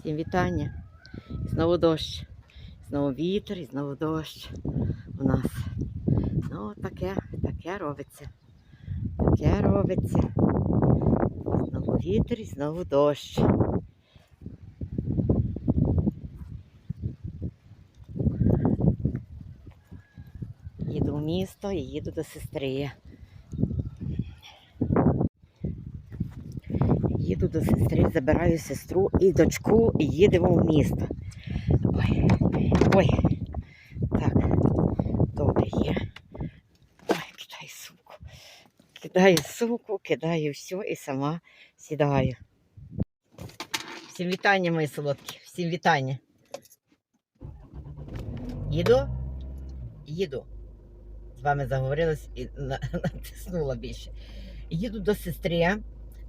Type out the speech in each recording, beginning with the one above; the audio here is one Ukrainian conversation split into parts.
Всім вітання. І знову дощ. Знову вітер і знову дощ у нас. Ну, таке, таке робиться. Таке робиться. Знову вітер і знову дощ. Їду в місто і їду до сестри. Їду до сестри, забираю сестру і дочку і їдемо в місто. Ой, ой. Так, добре є. Ой, кидаю сумку. Кидаю сумку, кидаю все і сама сідаю. Всім вітання, мої солодкі, всім вітання. Їду? Їду. З вами заговорилась і натиснула більше. Їду до сестри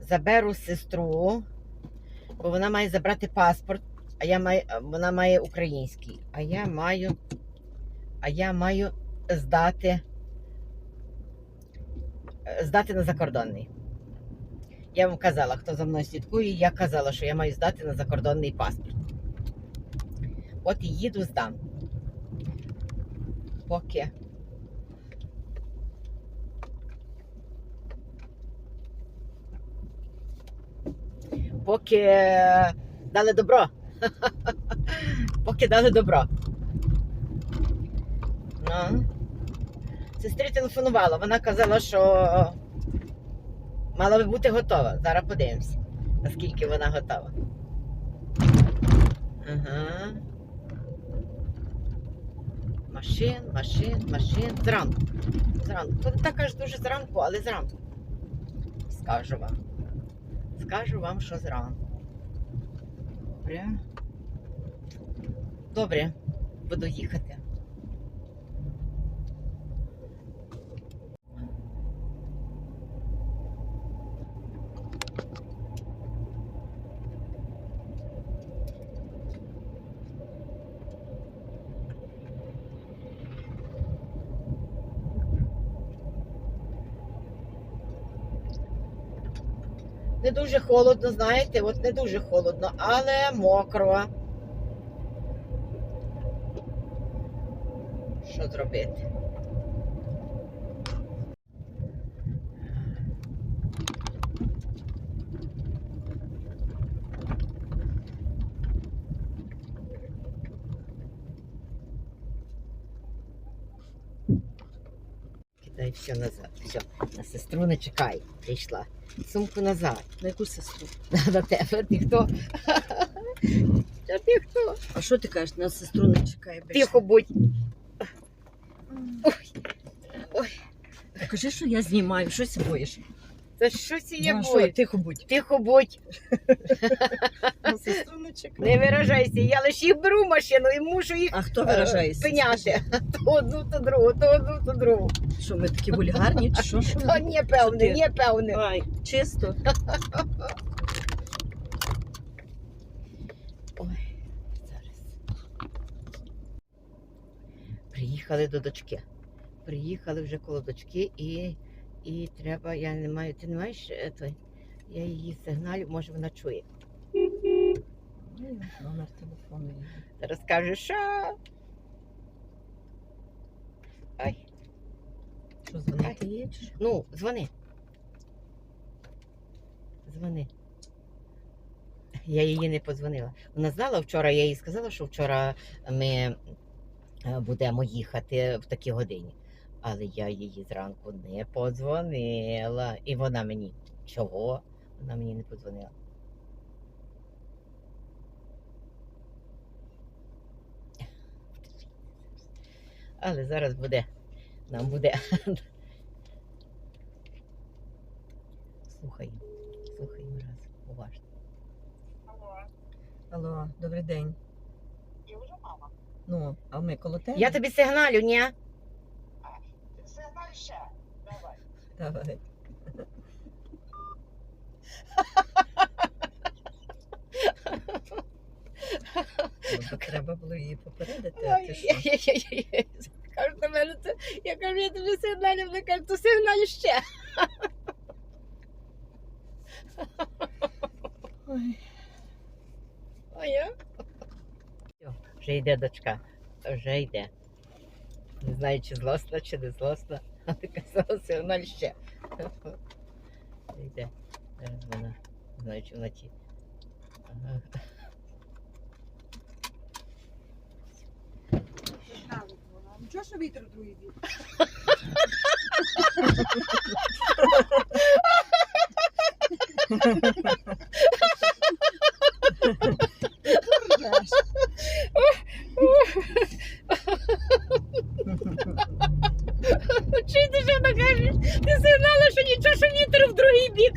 заберу сестру, бо вона має забрати паспорт, а я маю, вона має український. А я маю, а я маю здати, е, здати на закордонний. Я вам казала, хто за мною слідкує, я казала, що я маю здати на закордонний паспорт. От і їду здам. Поки. Поки е, дали добро. поки дали добро. Ну. Сестрі телефонувала, вона казала, що мала би бути готова. Зараз подивимося, наскільки вона готова. Ага. Машин, машин, машин. Зранку. Зранку. То не так аж дуже зранку, але зранку. Скажу вам. Скажу вам, що зранку. Добре. Буду їхати. Не дуже холодно, знаєте, от не дуже холодно, але мокро. Що зробити? Все назад. Все, на сестру не чекай. Прийшла. Сумку назад. На яку сестру? На тебе. Ти хто? А ти хто? А що ти кажеш, на сестру не чекає? Тихо будь. Ой. Ой. Кажи, що я знімаю, що боїш? Та що це я Ну, що, будь? тихо будь. Тихо будь. Сестру не. Не виражайся. Я лише їх беру в машину і мушу їх А хто е, виражається? пиняти. То одну, то другу, то одну, то другу. Що ми такі вульгарні, чи що? що? То ні, певне, ні, певне. Ай, чисто. Ой, зараз. Приїхали до дочки. Приїхали вже коло дочки і, і треба, я не маю, ти не маєш е, той? Я її сигналю, може вона чує. Номер телефону. Зараз каже, що. Ай, Що, дзвонити є чи що? ну, дзвони. Дзвони. Я її не подзвонила. Вона знала вчора, я їй сказала, що вчора ми е, будемо їхати в такій годині. Але я її зранку не подзвонила. І вона мені чого? Вона мені не подзвонила. Але зараз буде. Нам буде. Слухай, слухай раз, уважно. Алло, добрий день. Я вже мама. Ну, а ми коло тебе? Я тобі сигналю, ні? Це. Давай. Давай. Треба було її попередити, а ти що? Ой-ой-ой. Кажу, на мене це. Я кажу, я тобі сигналю, вона каже, то сигналю ще. Ой. Я? Вже йде дочка. Вже йде. Не знаю, чи злосна, чи не злосна. Що вона ще. Йде. Зараз вона. Знаю, чи вона ті. Ага. Нічого, що вітер другий бік. Курдаш. Чуєте, що вона каже? Ти сигнала, що нічого, що вітер в другий бік.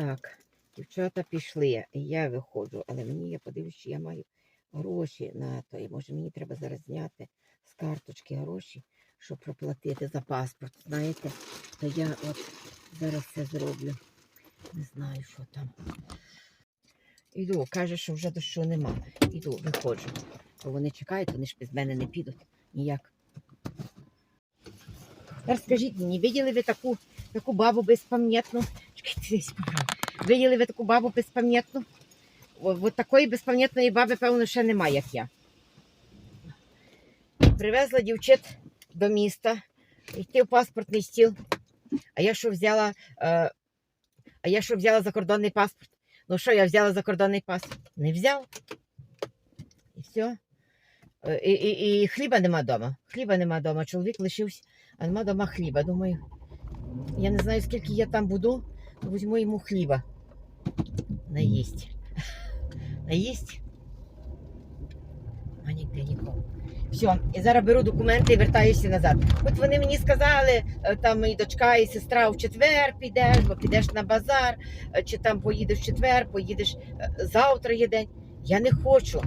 Так, дівчата пішли, я виходжу, але мені я подивлюсь, що я маю гроші на то. І може мені треба зараз зняти з карточки гроші, щоб проплатити за паспорт. Знаєте, то я от зараз це зроблю. Не знаю, що там. Іду, каже, що вже дощу нема. Іду, виходжу. Бо вони чекають, вони ж без мене не підуть ніяк. Скажіть мені, виділи ви таку, таку бабу безпам'ятну? Чекайте. Виділи ви таку бабу безпам'ятну? От такої безпам'ятної баби, певно, ще немає, як я. Привезла дівчат до міста, йти в паспортний стіл. А я що взяла, е, а я що взяла закордонний паспорт? Ну що, я взяла закордонний паспорт? Не взяла. І все. І, і, і хліба нема вдома. Хліба нема вдома. Чоловік лишився, а нема вдома хліба. Думаю, я не знаю, скільки я там буду, візьму йому хліба. Наїсть. Наїсть. А ніде нікого. Все, і зараз беру документи і вертаюся назад. От вони мені сказали, е, там і дочка, і сестра в четвер підеш, бо підеш на базар, е, чи там поїдеш в четвер, поїдеш е, завтра є день. Я не хочу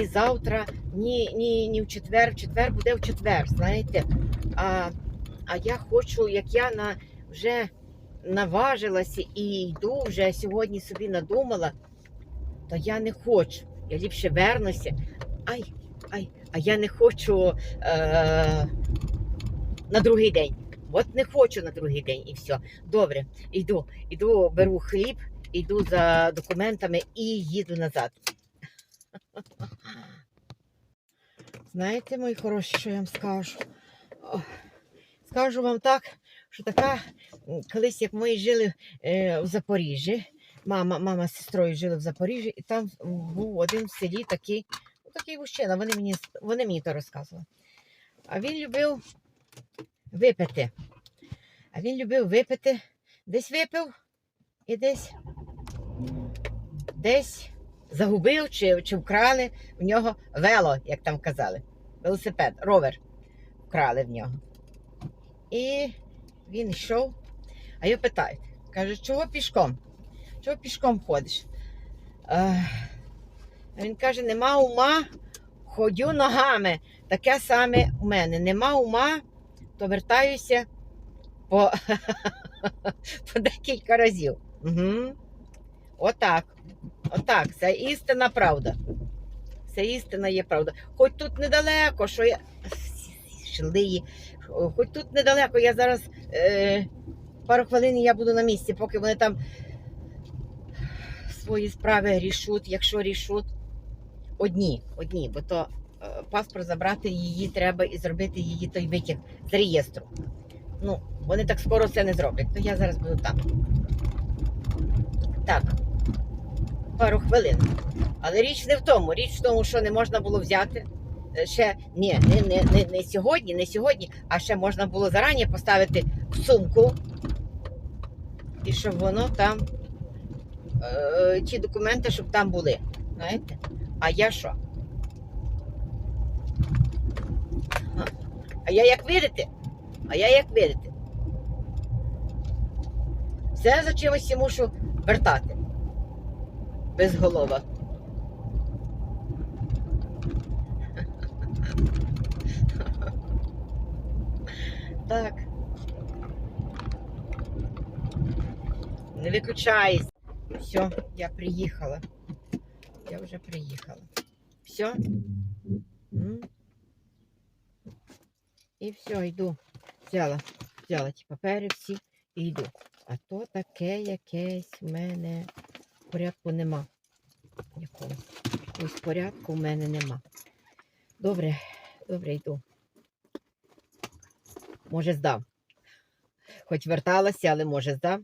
ні завтра, ні, ні, ні в четвер. В четвер буде в четвер, знаєте. А, а я хочу, як я на, вже наважилася і йду вже сьогодні собі надумала, то я не хочу. Я ліпше вернуся. Ай, ай, а я не хочу е- на другий день. От не хочу на другий день і все. Добре, йду, йду, беру хліб, йду за документами і їду назад. Знаєте, мої хороші, що я вам скажу? Скажу вам так, що така, колись як ми жили е, в Запоріжжі, мама, мама з сестрою жили в Запоріжжі, і там був один в селі такий, ну, такий мужчина, вони мені, вони мені то розказували. А він любив випити. А він любив випити, десь випив і десь, десь загубив чи, чи вкрали в нього вело, як там казали. Велосипед, ровер вкрали в нього. І він йшов, а я питаю, каже, чого пішком? Чого пішком ходиш? Е, А він каже, нема ума, ходю ногами. Таке саме у мене. Нема ума, то вертаюся по, по декілька разів. Угу. Отак. Отак. Це істинна правда. Це істина є правда. Хоч тут недалеко, що я. Шилиї. Хоч тут недалеко, я зараз е, пару хвилин я буду на місці, поки вони там свої справи рішуть, якщо рішуть. Одні, одні, бо то е, паспорт забрати її треба і зробити її той витяг з реєстру. Ну, вони так скоро це не зроблять, то я зараз буду там. Так, пару хвилин. Але річ не в тому. Річ в тому, що не можна було взяти. Ще ні, не, не, не, не сьогодні, не сьогодні, а ще можна було зарані поставити в сумку. І щоб воно там, е, ті документи, щоб там були. Знаєте? А я що? А, я як видите? А я як видите? Все за чимось мушу вертати. Без голова. Так. Не виключайся. Все, я приїхала. Я вже приїхала. Все? І все, йду. Взяла, взяла ті папери всі і йду. А то таке якесь в мене порядку нема. Якогось. Порядку в мене нема. Добре, добре, йду. Може, здав. Хоч верталася, але може здав.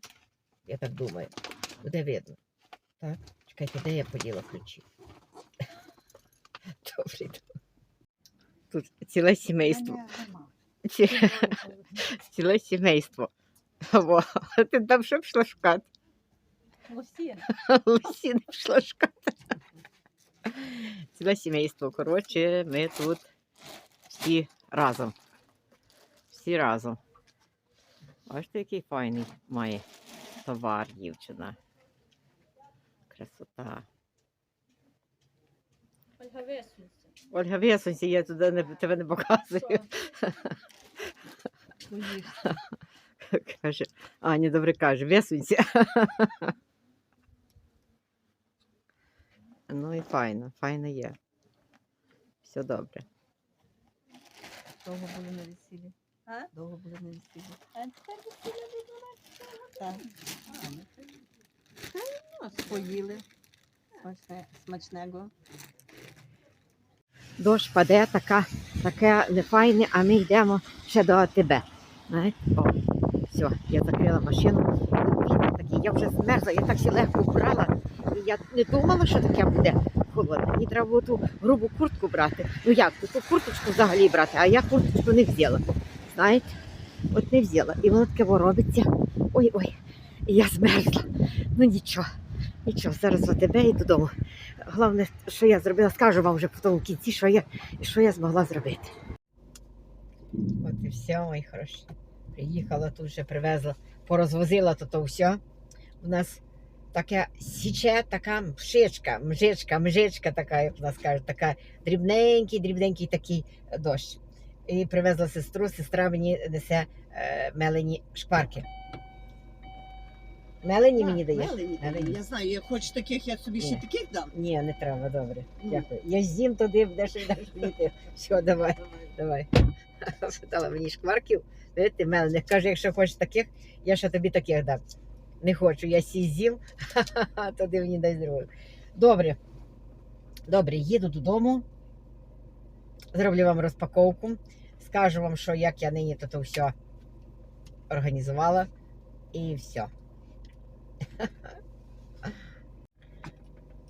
Я так думаю. Буде видно. Так, чекайте, де я поділа ключі? Добре, йду. Тут ціле сімейство. Ці- Ціле сімейство. Во, ти там що пішла шукати? Лосі не пішла шукати. Ціле сімейство. Коротше, ми тут всі разом. Всі разом. Бачите, який файний має товар, дівчина. Красота. Ольга висунься. Ольга Весунці, я туди не, тебе не показую. Каже, Аня добре каже, Весунці. Ну і файно, файно є. Все добре. Довго були на весіллі. А? Довго були на весіллі. А тепер весілля Так. Ну, Поїли. Смачне, смачного. Дощ паде, така, таке нефайне, а ми йдемо ще до тебе. Знаєте? О, все, я закрила машину. Вітер такий, я вже змерзла, я так всі легко вбрала. Я не думала, що таке буде холодно. Мені треба було ту грубу куртку брати. Ну як, ту курточку взагалі брати, а я курточку не взяла. Знаєте? От не взяла. І воно таке робиться. Ой-ой, я змерзла. Ну нічого, нічого, зараз до тебе і додому. Головне, що я зробила, скажу вам вже по тому кінці, що я, що я змогла зробити. От і все, мої хороші. Приїхала тут вже привезла, порозвозила то, то все. У нас таке січе, така мшичка, мжичка, мжичка така, як у нас кажуть, така дрібненький, дрібненький такий дощ. І привезла сестру, сестра мені несе е, мелені шкварки. Мелені мені дає? Мелені, Мелені. Я знаю, як хочеш таких, я собі ще Ні. таких дам. Ні, не треба, добре. Ну. Дякую. Я з'їм туди, будеш далі йти. Все, давай, давай. Дала мені шкварків. Видите, мелені. Каже, якщо хочеш таких, я ще тобі таких дам. Не хочу, я сі з'їм, туди мені дай другу. Добре. Добре, їду додому. Зроблю вам розпаковку. Скажу вам, що як я нині тут все організувала. І все.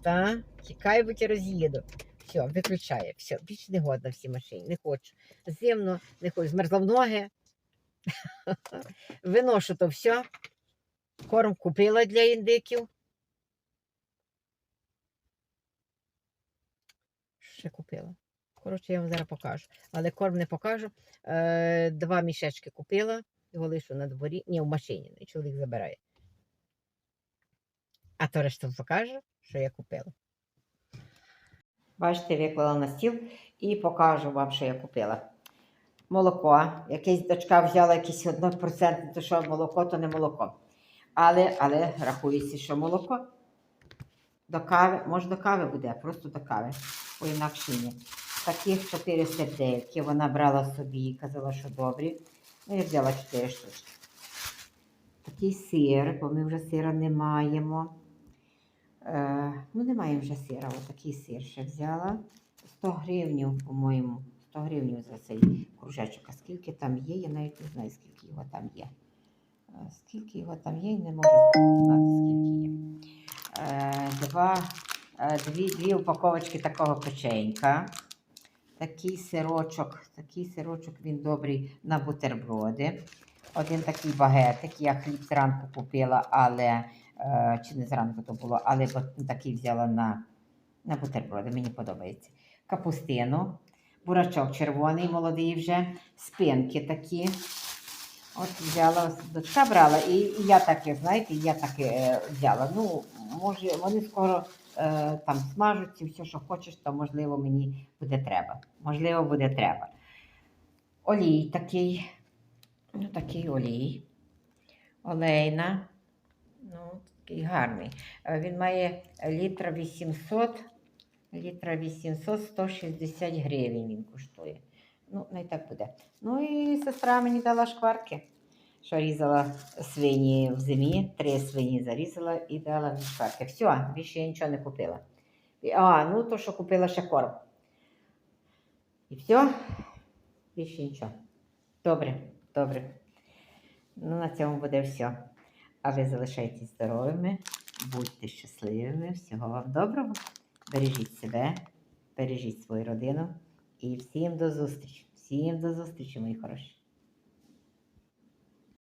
Та, чекай, бо я роз'їду. Все, виключає. Все, більше не годна в цій машині. Не хочу. Зимно, не хочу. Змерзла в ноги. Виношу то все. Корм купила для індиків. Ще купила. Коротше, я вам зараз покажу. Але корм не покажу. Е, два мішечки купила. Його лишу на дворі. Ні, в машині. Чоловік забирає. А то решту покажу, що я купила. Бачите, виклала на стіл і покажу вам, що я купила. Молоко. Якась дочка взяла якийсь 1%, то що молоко, то не молоко. Але, але рахується, що молоко. До кави, може до кави буде, просто до кави. По інакше ні. Таких 4 сердельки вона брала собі і казала, що добрі. Ну, я взяла 4 штучки. Такий сир, бо ми вже сира не маємо. Е, ну, не маємо вже сира, ось такий сир ще взяла. 100 гривень, по-моєму. 100 гривень за цей кружечок. А скільки там є, я навіть не знаю, скільки його там є. Е, Скільки його там є, не можу знати, скільки є. Е, два, е, дві, дві упаковочки такого печенька. Такий сирочок, такий сирочок, він добрий на бутерброди. Один такий багетик. Я хліб зранку купила, але чи не зранку то було, але такий взяла на, на бутерброди. Мені подобається. Капустину, бурачок червоний, молодий вже, спинки такі. От взяла, дочка брала, і, і я таке, знаєте, я таке е, взяла. Ну, може, вони скоро е, там смажуться, все, що хочеш, то можливо мені буде треба. Можливо, буде треба. Олій такий, ну такий олій. Олейна. Ну, такий гарний. Е, Він має літра 800, літра 800, 160 гривень він коштує. Ну, не так буде. Ну і сестра мені дала шкварки, що різала свині в зимі, три свині зарізала і дала мені шкварки. Все, більше я нічого не купила. А, ну то, що купила ще корм. І все, більше нічого. Добре, добре. Ну, на цьому буде все. А ви залишайтесь здоровими, будьте щасливими, всього вам доброго. Бережіть себе, бережіть свою родину і всім до зустрічі. Всім до зустрічі, мої хороші.